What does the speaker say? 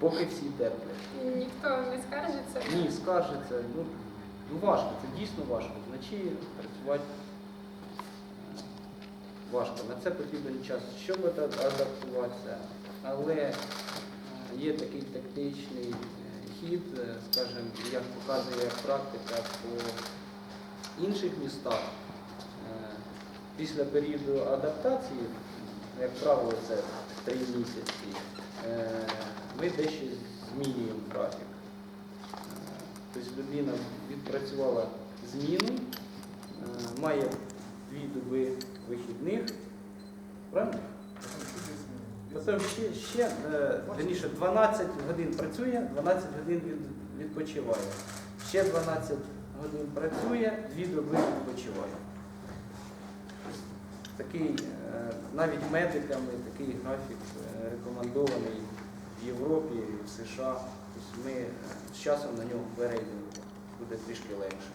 Поки всі терплять. Ніхто не скаржиться. Ні, скаржиться. Ну, ну важко, це дійсно важко. Вночі працювати важко. На це потрібен час, щоб адаптуватися. Але е, є такий тактичний е, хід, е, скажімо, як показує практика по інших містах. Після періоду адаптації, як правило, це три місяці, ми дещо змінюємо графік. Тобто людина відпрацювала зміну, е, має дві доби вихідних. Правильно? Потім ще, ще е, верніше, 12 годин працює, 12 годин відпочиває. Ще 12 годин працює, дві доби відпочиває. Такий, е, навіть медиками такий графік е, рекомендований Європі, в США. Тобто ми е, з часом на нього перейдемо, буде трішки легше.